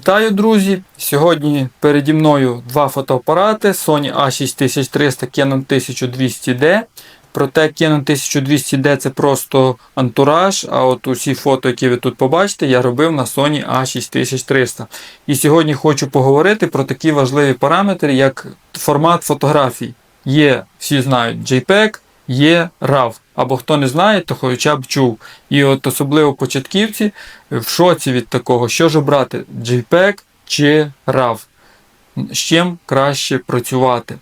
Вітаю, друзі! Сьогодні переді мною два фотоапарати Sony A6300 Canon 1200D. Проте Canon 1200D це просто антураж, а от усі фото, які ви тут побачите, я робив на Sony A6300. І сьогодні хочу поговорити про такі важливі параметри, як формат фотографій. Є, всі знають, JPEG, є РАВ, Або хто не знає, то хоча б чув. І от особливо початківці в шоці від такого, що ж обрати, JPEG чи RAW. З чим краще працювати.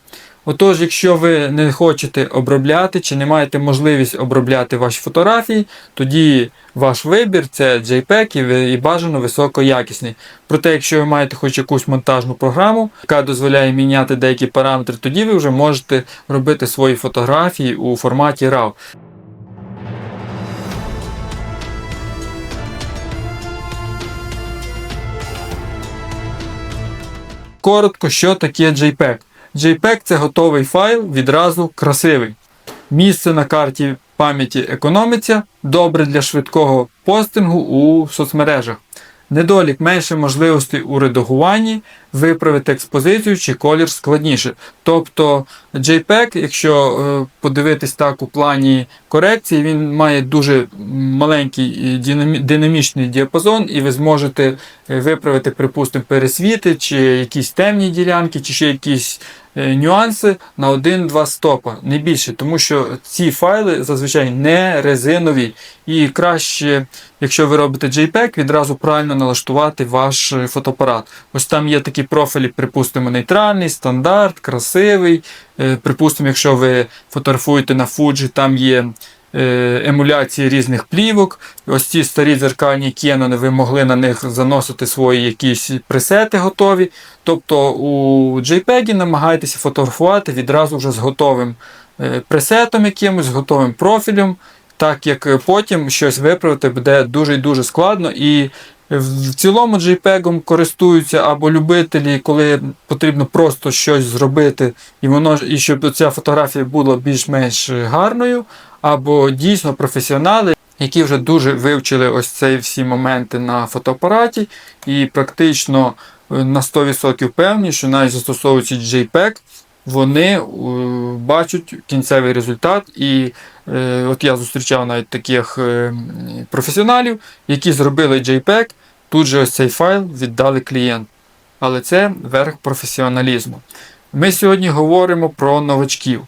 Отож, якщо ви не хочете обробляти чи не маєте можливість обробляти ваші фотографії, тоді ваш вибір це JPEG і бажано високоякісний. Проте, якщо ви маєте хоч якусь монтажну програму, яка дозволяє міняти деякі параметри, тоді ви вже можете робити свої фотографії у форматі RAW. Коротко, що таке JPEG. JPEG це готовий файл, відразу красивий. Місце на карті пам'яті економиться, добре для швидкого постингу у соцмережах. Недолік менше можливостей у редагуванні, виправити експозицію чи колір складніше. Тобто JPEG, якщо е, подивитись так у плані корекції, він має дуже маленький е, динамічний діапазон, і ви зможете е, виправити, припустимо, пересвіти, чи якісь темні ділянки, чи ще якісь нюанси на 1-2 стопа, не більше, тому що ці файли зазвичай не резинові. І краще, якщо ви робите JPEG, відразу правильно налаштувати ваш е, фотоапарат. Ось там є такі профілі, припустимо, нейтральний, стандарт, красивий. Е, Припустимо, якщо ви фотографуєте на Fuji, там є е, емуляції різних плівок. Ось ці старі дзеркальні Canon, ви могли на них заносити свої якісь пресети готові. Тобто у JPEG намагайтеся фотографувати відразу вже з готовим е, пресетом якимось, з готовим профілем, так як е, потім щось виправити буде дуже і дуже складно. І в цілому JPEG користуються або любителі, коли потрібно просто щось зробити, і воно і щоб ця фотографія була більш-менш гарною, або дійсно професіонали, які вже дуже вивчили ось ці всі моменти на фотоапараті, і практично е, на 100% певні, що навіть застосовуючи JPEG, вони е, бачать кінцевий результат. І е, от я зустрічав навіть таких професіоналів, які зробили JPEG, тут же ось цей файл віддали клієнту. Але це верх професіоналізму. Ми сьогодні говоримо про новачків.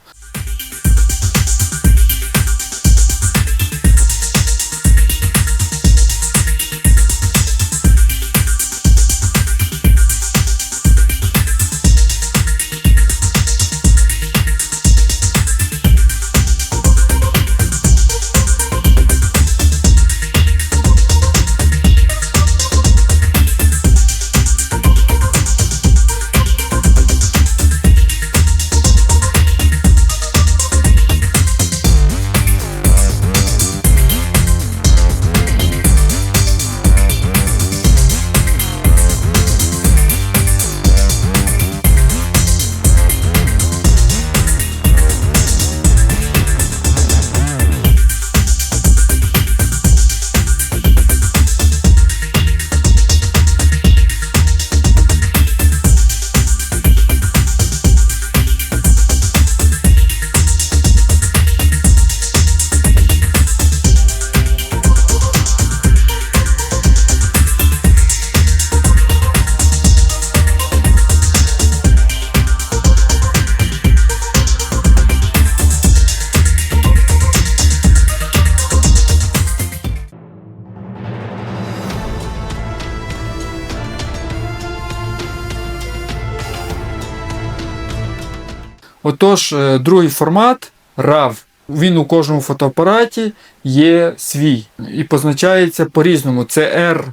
Отож, е, другий формат RAW. Він у кожному фотоапараті є свій і позначається по-різному. Це R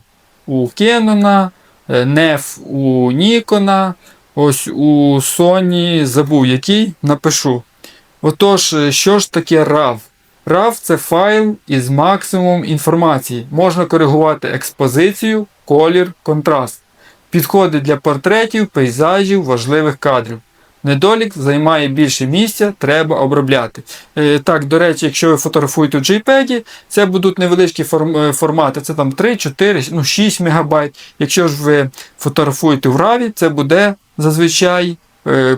у Canon, е, NEF у Nikon, ось у Sony забув який, напишу. Отож, е, що ж таке RAW? RAW це файл із максимумом інформації. Можна коригувати експозицію, колір, контраст. Підходить для портретів, пейзажів, важливих кадрів. Недолік займає більше місця, треба обробляти. Е, Так, до речі, якщо ви фотографуєте у JPEG, це будуть невеличкі е, формати, це там 3, 4, ну 6 МБ. Якщо ж ви фотографуєте в RAW, це буде зазвичай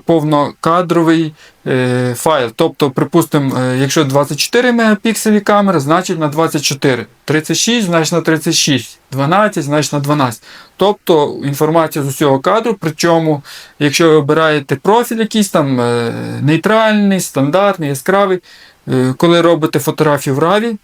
повнокадровий е, файл. Тобто, припустимо, е, якщо 24 мегапікселі камера, значить на 24. 36, значить на 36. 12, значить на 12. Тобто інформація з усього кадру. Причому, якщо ви обираєте профіль якийсь там е, нейтральний, стандартний, яскравий, е, коли робите фотографію в RAW,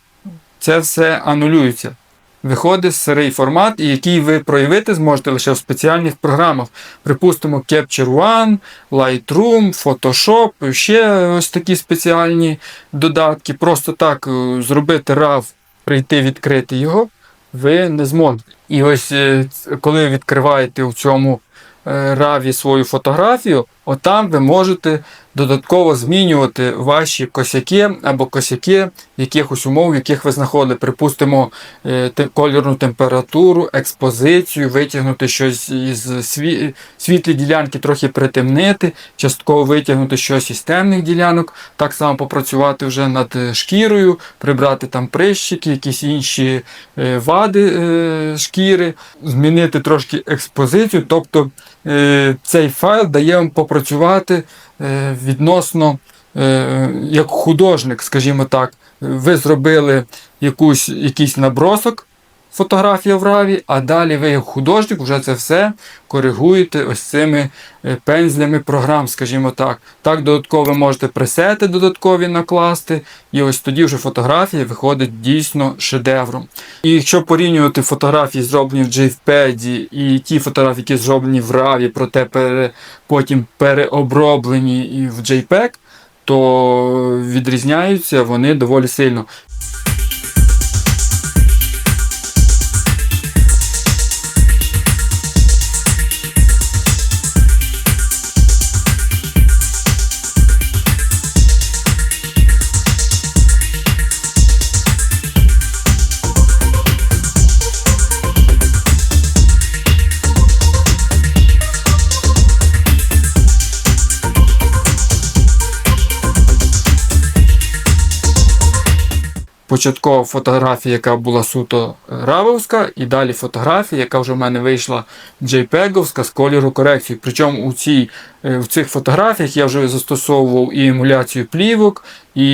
це все анулюється. Виходить сирий формат, який ви проявити зможете лише в спеціальних програмах. Припустимо, Capture One, Lightroom, Photoshop, ще ось такі спеціальні додатки. Просто так е, зробити RAW, прийти відкрити його, ви не зможете. І ось е, коли відкриваєте у цьому е, RAW свою фотографію, отам ви можете додатково змінювати ваші косяки або косяки якихось умов, в яких ви знаходите. Припустимо, е, кольорну температуру, експозицію, витягнути щось із сві- світлі ділянки, трохи притемнити, частково витягнути щось із темних ділянок, так само попрацювати вже над шкірою, прибрати там прищики, якісь інші е, вади е, шкіри, змінити трошки експозицію. Тобто цей файл дає вам попрацювати е, відносно е, як художник, скажімо так. Ви зробили якусь, якийсь набросок, фотографія в раві, а далі ви, як художник, вже це все коригуєте ось цими е, пензлями програм, скажімо так. Так, додатково можете пресети додаткові накласти, і ось тоді вже фотографія виходить дійсно шедевром. І якщо порівнювати фотографії, зроблені в JPEG, і ті фотографії, які зроблені в RAW, проте пере, потім переоброблені в JPEG, то відрізняються вони доволі сильно. Початкова фотографія, яка була суто равовська, і далі фотографія, яка вже в мене вийшла JPEG-овська з кольору корекції. Причому у цій, е, в цих фотографіях я вже застосовував і емуляцію плівок, і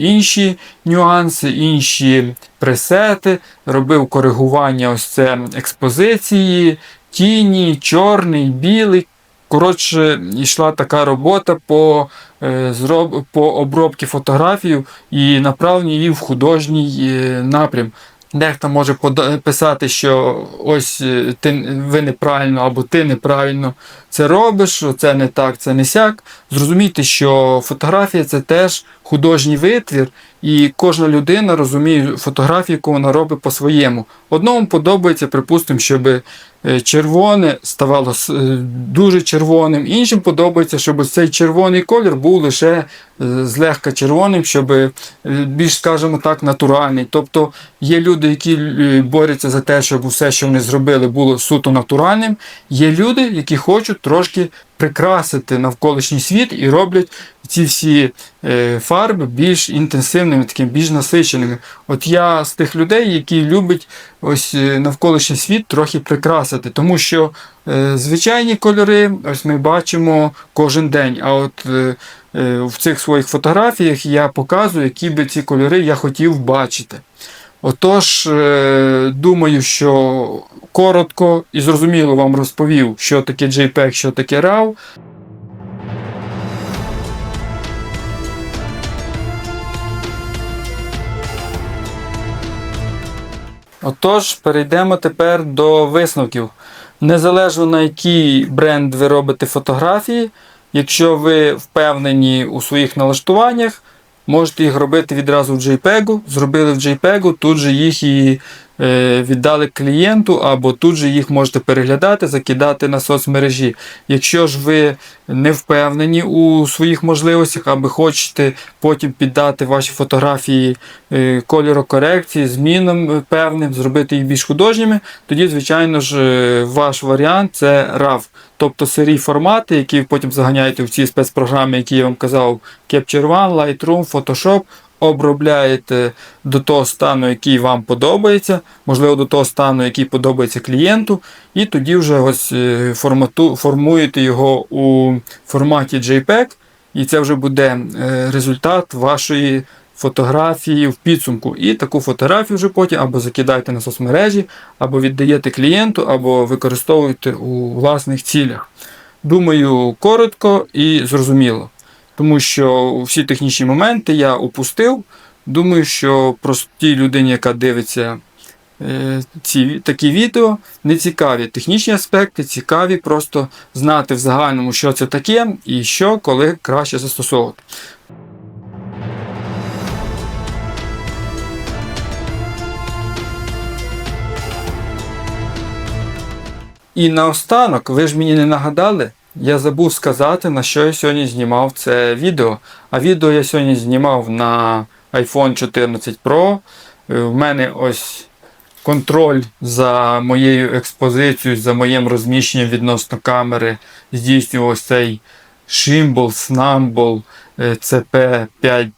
інші нюанси, інші пресети, робив коригування ось це експозиції, тіні, чорний, білий. Коротше, йшла така робота по, е, зроб, по обробці фотографій і направлення її в художній е, напрям. Дехто може писати, що ось е, ти ви неправильно або ти неправильно це робиш, це не так, це не сяк. Зрозумійте, що фотографія це теж художній витвір, і кожна людина розуміє фотографію, яку вона робить по-своєму. Одному подобається, припустимо, щоб е, червоне ставало е, дуже червоним, іншим подобається, щоб цей червоний колір був лише е, злегка червоним, щоб більш, скажімо так, натуральний. Тобто є люди, які борються за те, щоб усе, що вони зробили, було суто натуральним. Є люди, які хочуть трошки прикрасити навколишній світ і роблять ці всі е, фарби більш інтенсивними, такими більш насиченими. От я з тих людей, які люблять ось е, навколишній світ трохи прикрасити, тому що е, звичайні кольори, ось ми бачимо кожен день. А от в цих своїх фотографіях я показую, які би ці кольори я хотів бачити. Отож, е, думаю, що коротко і зрозуміло вам розповів, що таке JPEG, що таке RAW. Отож, перейдемо тепер до висновків. Незалежно на який бренд ви робите фотографії, якщо ви впевнені у своїх налаштуваннях, можете їх робити відразу в JPEG, зробили в JPEG, тут же їх і віддали клієнту, або тут же їх можете переглядати, закидати на соцмережі. Якщо ж ви не впевнені у своїх можливостях, або хочете потім піддати ваші фотографії е, кольорокорекції, змінам е, певним, зробити їх більш художніми, тоді, звичайно ж, е, ваш варіант це RAW. Тобто сирі формати, які потім заганяєте в ці спецпрограми, які я вам казав, Capture One, Lightroom, Photoshop, обробляєте до того стану, який вам подобається, можливо, до того стану, який подобається клієнту, і тоді вже ось е, формату, формуєте його у форматі JPEG, і це вже буде е, результат вашої фотографії в підсумку. І таку фотографію вже потім або закидаєте на соцмережі, або віддаєте клієнту, або використовуєте у власних цілях. Думаю, коротко і зрозуміло. Тому що всі технічні моменти я опустив. Думаю, що простій людині, яка дивиться е, ці, такі відео, не цікаві технічні аспекти, цікаві просто знати в загальному, що це таке і що коли краще застосовувати. І наостанок, ви ж мені не нагадали, я забув сказати, на що я сьогодні знімав це відео. А відео я сьогодні знімав на iPhone 14 Pro. Е, В мене ось контроль за моєю експозицією, за моїм розміщенням відносно камери здійснював цей Shimble Snumble CP5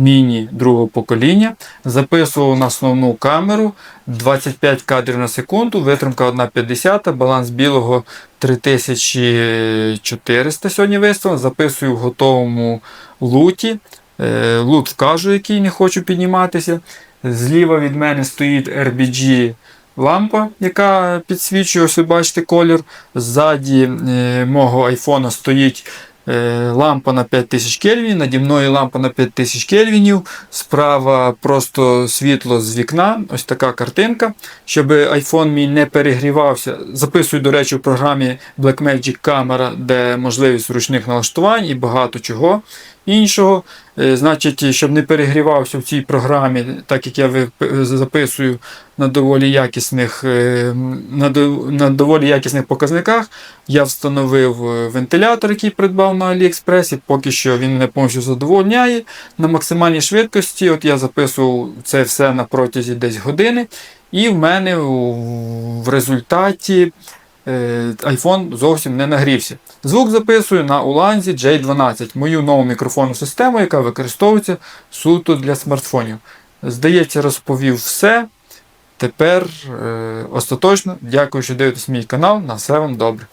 Mini другого покоління. Записував на основну камеру 25 кадрів на секунду, витримка 1,50, баланс білого 3400 сьогодні виставлено. Записую в готовому луті. Е, Лут вкажу, який не хочу підніматися. Зліва від мене стоїть RBG лампа, яка підсвічує, ось ви бачите колір. Ззаді е, мого айфона стоїть лампа на 5000 кельвін, наді мною лампа на 5000 кельвінів. Справа просто світло з вікна, ось така картинка. Щоб iPhone мій не перегрівався. Записую, до речі, в програмі Blackmagic Camera, де можливість ручних налаштувань і багато чого іншого. Е, Значить, щоб не перегрівався в цій програмі, так як я записую на доволі якісних, е, на, доволі якісних показниках, я встановив е, вентилятор, який придбав на AliExpress, і поки що він мене повністю задовольняє. На максимальній швидкості, от я записував це все на протязі десь години, і в мене в результаті iPhone зовсім не нагрівся. Звук записую на Ulanzi J12, мою нову мікрофонну систему, яка використовується суто для смартфонів. Здається, розповів все. Тепер е, остаточно дякую, що дивитесь мій канал. На все вам добре.